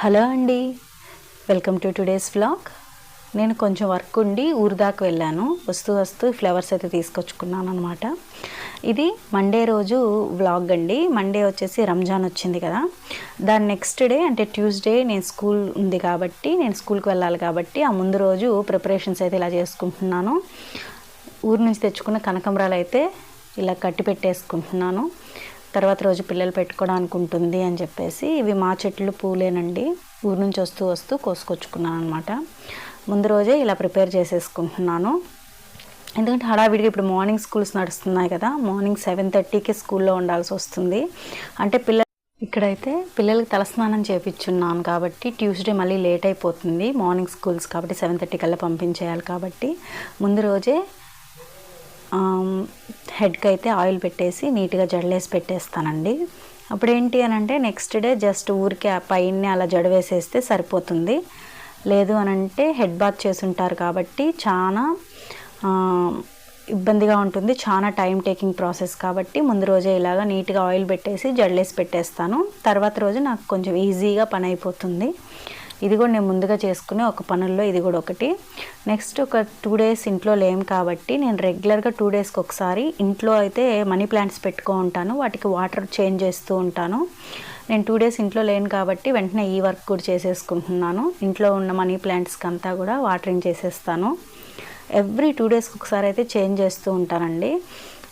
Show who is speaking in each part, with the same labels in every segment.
Speaker 1: Hello అండి. Welcome to today's vlog. నేను కొంచెం వర్క్ ఉండి ఊరు దాకా వెళ్ళాను. వస్తూ వస్తూ ఫ్లవర్స్ అయితే తీసుకొచ్చుకున్నాను అనమాట ఇది మండే రోజు వ్లాగ్ అండి. మండే వచ్చేసి రంజాన్ వచ్చింది కదా. దాని నెక్స్ట్ డే అంటే ట్యూస్డే నేను స్కూల్ ఉంది కాబట్టి నేను స్కూల్కి వెళ్ళాలి కాబట్టి ఆ ముందు రోజు ప్రిపరేషన్స్ అయితే ఇలా చేసుకుంటున్నాను. ఊరు నుంచి తెచ్చుకున్న కనకంబరాలు అయితే ఇలా కట్టి పెట్టేసుకుంటున్నాను. తర్వాత రోజు పిల్లలు పెట్టుకోవడానికి ఉంటుంది అని చెప్పేసి ఇవి మా చెట్లు పూలేనండి. ఊరి నుంచి వస్తూ వస్తూ కోసుకొచ్చుకున్నాను అనమాట ముందు రోజే ఇలా ప్రిపేర్ చేసేసుకుంటున్నాను. ఎందుకంటే హడావిడిగా ఇప్పుడు మార్నింగ్ స్కూల్స్ నడుస్తున్నాయి కదా మార్నింగ్ సెవెన్ థర్టీకి స్కూల్లో ఉండాల్సి వస్తుంది. అంటే పిల్ల ఇక్కడైతే పిల్లలకి తలస్నానం చేపించున్నాను కాబట్టి ట్యూస్డే మళ్ళీ లేట్ అయిపోతుంది మార్నింగ్ స్కూల్స్ కాబట్టి సెవెన్ థర్టీ కల్లా పంపించేయాలి కాబట్టి. ముందు రోజే హెడ్కి అయితే ఆయిల్ పెట్టేసి నీట్గా జడలేసి పెట్టేస్తానండి. అప్పుడు ఏంటి అని అంటే నెక్స్ట్ డే జస్ట్ ఊరికే ఆ పైన అలా జడ వేసేస్తే సరిపోతుంది. లేదు అని అంటే హెడ్ బాత్ చేసుంటారు కాబట్టి చాలా ఇబ్బందిగా ఉంటుంది. చాలా టైం టేకింగ్ ప్రాసెస్ కాబట్టి ముందు రోజే ఇలాగా నీట్గా ఆయిల్ పెట్టేసి జడలేసి పెట్టేస్తాను. తర్వాత రోజు నాకు కొంచెం ఈజీగా పని అయిపోతుంది. ఇది కూడా నేను ముందుగా చేసుకునే ఒక పనుల్లో ఇది కూడా ఒకటి. నెక్స్ట్ ఒక టూ డేస్ ఇంట్లో లేం కాబట్టి నేను రెగ్యులర్గా టూ డేస్కి ఒకసారి ఇంట్లో అయితే మనీ ప్లాంట్స్ పెట్టుకో ఉంటాను వాటికి వాటర్ చేంజ్ చేస్తూ ఉంటాను. నేను టూ డేస్ ఇంట్లో లేను కాబట్టి వెంటనే ఈ వర్క్ కూడా చేసేసుకుంటున్నాను. ఇంట్లో ఉన్న మనీ ప్లాంట్స్కి అంతా కూడా వాటరింగ్ చేసేస్తాను. ఎవ్రీ టూ డేస్కి ఒకసారి అయితే చేంజ్ చేస్తూ ఉంటానండి.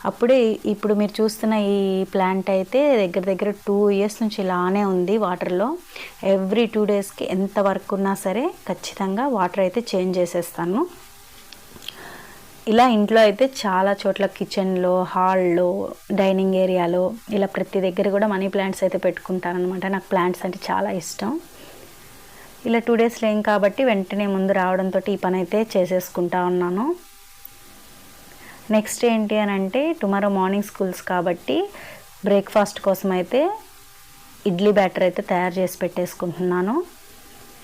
Speaker 1: అప్పుడే ఇప్పుడు మీరు చూస్తున్న ఈ ప్లాంట్ అయితే దగ్గర దగ్గర టూ ఇయర్స్ నుంచి ఇలానే ఉంది వాటర్లో. ఎవ్రీ టూ డేస్కి ఎంత వర్క్ ఉన్నా సరే ఖచ్చితంగా వాటర్ అయితే చేంజ్ చేసేస్తాను. ఇలా ఇంట్లో అయితే చాలా చోట్ల కిచెన్లో హాల్లో డైనింగ్ ఏరియాలో ఇలా ప్రతి దగ్గర కూడా మనీ ప్లాంట్స్ అయితే పెట్టుకుంటానమాట నాకు ప్లాంట్స్ అంటే చాలా ఇష్టం. ఇలా టూ డేస్ లేం కాబట్టి వెంటనే ముందు రావడంతో ఈ పని అయితే చేసేసుకుంటా ఉన్నాను. నెక్స్ట్ ఏంటి అని అంటే టుమారో మార్నింగ్ స్కూల్స్ కాబట్టి బ్రేక్ఫాస్ట్ కోసం అయితే ఇడ్లీ బ్యాటర్ అయితే తయారు చేసి పెట్టేసుకుంటున్నాను.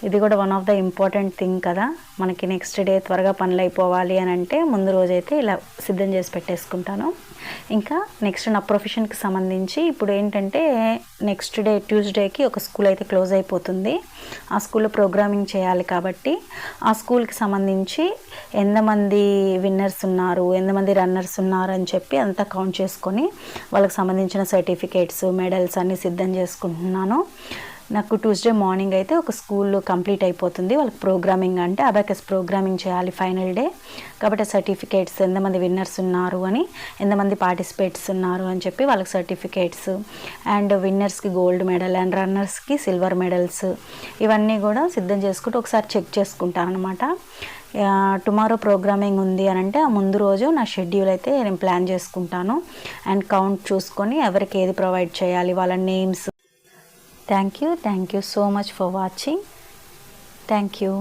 Speaker 1: ఇది కూడా one of the important thing కదా. మనకి నెక్స్ట్ డే త్వరగా పనులు అయిపోవాలి అని అంటే ముందు రోజైతే ఇలా సిద్ధం చేసి పెట్టేసుకుంటాను. ఇంకా నెక్స్ట్ నా ప్రొఫెషన్కి సంబంధించి ఇప్పుడు ఏంటంటే నెక్స్ట్ డే ట్యూస్డేకి ఒక స్కూల్ అయితే క్లోజ్ అయిపోతుంది. ఆ స్కూల్లో ప్రోగ్రామింగ్ చేయాలి కాబట్టి ఆ స్కూల్కి సంబంధించి ఎంతమంది విన్నర్స్ ఉన్నారు ఎంతమంది రన్నర్స్ ఉన్నారు అని చెప్పి అంతా కౌంట్ చేసుకొని వాళ్ళకి సంబంధించిన సర్టిఫికేట్స్ మెడల్స్ అన్నీ సిద్ధం చేసుకుంటున్నాను. నాకు ట్యూస్డే మార్నింగ్ అయితే ఒక స్కూల్ కంప్లీట్ అయిపోతుంది. వాళ్ళకి ప్రోగ్రామింగ్ అంటే అబాకస్ ప్రోగ్రామింగ్ చేయాలి ఫైనల్ డే. కాబట్టి సర్టిఫికేట్స్ ఎంతమంది విన్నర్స్ ఉన్నారు అని ఎంతమంది పార్టిసిపేట్స్ ఉన్నారు అని చెప్పి వాళ్ళకి సర్టిఫికేట్స్. అండ్ విన్నర్స్కి గోల్డ్ మెడల్ అండ్ రన్నర్స్కి సిల్వర్ మెడల్స్. ఇవన్నీ కూడా సిద్ధం చేసుకుంటూ ఒకసారి చెక్ చేసుకుంటాను అనమాట టుమారో ప్రోగ్రామింగ్ ఉంది అని అంటే ఆ ముందు రోజు నా షెడ్యూల్ అయితే నేను ప్లాన్ చేసుకుంటాను. అండ్ కౌంట్ చూసుకొని ఎవరికి ఏది ప్రొవైడ్ చేయాలి వాళ్ళ names Thank you. Thank you so much for watching. Thank you.